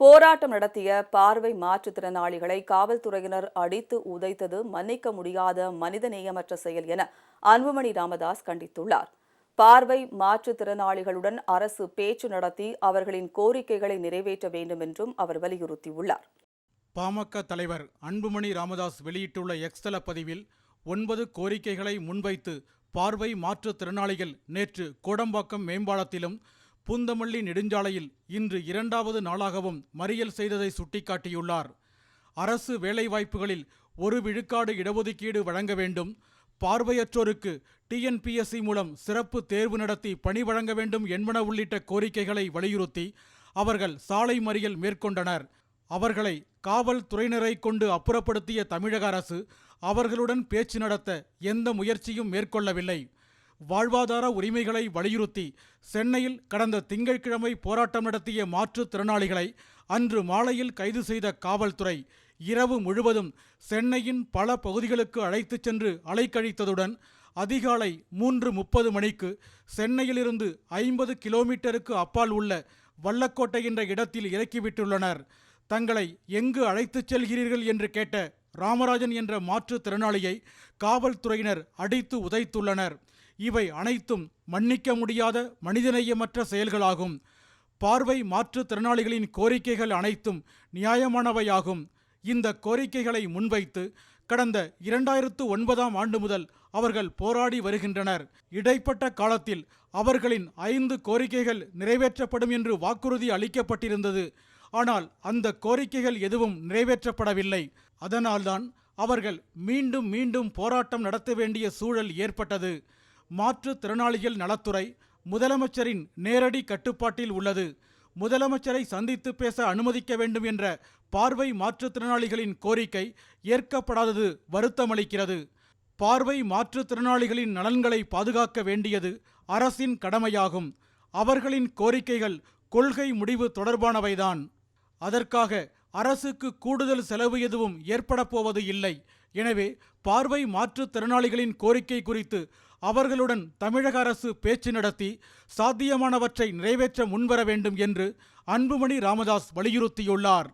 போராட்டம் நடத்திய பார்வை மாற்றுத்திறனாளிகளை காவல்துறையினர் அடித்து உதைத்தது மன்னிக்க முடியாத மனிதநேயமற்ற செயல் என அன்புமணி ராமதாஸ் கண்டித்துள்ளார். பார்வை மாற்றுத்திறனாளிகளுடன் அரசு பேச்சு நடத்தி அவர்களின் கோரிக்கைகளை நிறைவேற்ற வேண்டும் என்றும் அவர் வலியுறுத்தியுள்ளார். பாமக தலைவர் அன்புமணி ராமதாஸ் வெளியிட்டுள்ள எக்ஸ்தல பதிவில் ஒன்பது கோரிக்கைகளை முன்வைத்து பார்வை மாற்றுத்திறனாளிகள் நேற்று கோடம்பாக்கம் மேம்பாலத்திலும் பூந்தமல்லி நெடுஞ்சாலையில் இன்று இரண்டாவது நாளாகவும் மறியல் செய்ததை சுட்டிக்காட்டியுள்ளார். அரசு வேலைவாய்ப்புகளில் ஒரு விழுக்காடு இடஒதுக்கீடு வழங்க வேண்டும். பார்வையற்றோருக்கு டிஎன்பிஎஸ்சி மூலம் சிறப்பு தேர்வு நடத்தி பணி வழங்க வேண்டும் என்பன உள்ளிட்ட கோரிக்கைகளை வலியுறுத்தி அவர்கள் சாலை மறியல் மேற்கொண்டனர். அவர்களை காவல்துறையினரை கொண்டு அப்புறப்படுத்திய தமிழக அரசு அவர்களுடன் பேச்சு நடத்த எந்த முயற்சியும் மேற்கொள்ளவில்லை. வாழ்வாதார உரிமைகளை வலியுறுத்தி சென்னையில் கடந்த திங்கட்கிழமை போராட்டம் நடத்திய மாற்றுத்திறனாளிகளை அன்று மாலையில் கைது செய்த காவல்துறை இரவு முழுவதும் சென்னையின் பல பகுதிகளுக்கு அழைத்துச் சென்று அலைக்கழித்ததுடன் அதிகாலை மூன்று முப்பது மணிக்கு சென்னையிலிருந்து ஐம்பது கிலோமீட்டருக்கு அப்பால் உள்ள வல்லக்கோட்டை என்ற இடத்தில் இறக்கிவிட்டுள்ளனர். தங்களை எங்கு அழைத்துச் செல்கிறீர்கள் என்று கேட்ட ராமராஜன் என்ற மாற்றுத்திறனாளியை காவல்துறையினர் அடித்து உதைத்துள்ளனர். இவை அனைத்தும் மன்னிக்க முடியாத மனிதநேயமற்ற செயல்களாகும். பார்வை மாற்றுத்திறனாளிகளின் கோரிக்கைகள் அனைத்தும் நியாயமானவையாகும். இந்த கோரிக்கைகளை முன்வைத்து கடந்த இரண்டாயிரத்து ஒன்பதாம் ஆண்டு முதல் அவர்கள் போராடி வருகின்றனர். இடைப்பட்ட காலத்தில் அவர்களின் ஐந்து கோரிக்கைகள் நிறைவேற்றப்படும் என்று வாக்குறுதி அளிக்கப்பட்டிருந்தது. ஆனால் அந்த கோரிக்கைகள் எதுவும் நிறைவேற்றப்படவில்லை. அதனால்தான் அவர்கள் மீண்டும் மீண்டும் போராட்டம் நடத்த வேண்டிய சூழல் ஏற்பட்டது. மாற்றுத்திறனாளிகள் நலத்துறை முதலமைச்சரின் நேரடி கட்டுப்பாட்டில் உள்ளது. முதலமைச்சரை சந்தித்து பேச அனுமதிக்க வேண்டும் என்ற பார்வை மாற்றுத்திறனாளிகளின் கோரிக்கை ஏற்கப்படாதது வருத்தமளிக்கிறது. பார்வை மாற்றுத்திறனாளிகளின் நலன்களை பாதுகாக்க வேண்டியது அரசின் கடமையாகும். அவர்களின் கோரிக்கைகள் கொள்கை முடிவு தொடர்பானவைதான். அதற்காக அரசுக்கு கூடுதல் செலவு எதுவும் ஏற்படப்போவது இல்லை. எனவே பார்வை மாற்றுத்திறனாளிகளின் கோரிக்கை குறித்து அவர்களுடன் தமிழக அரசு பேச்சு நடத்தி சாத்தியமானவற்றை நிறைவேற்ற முன்வர வேண்டும் என்று அன்புமணி ராமதாஸ் வலியுறுத்தியுள்ளார்.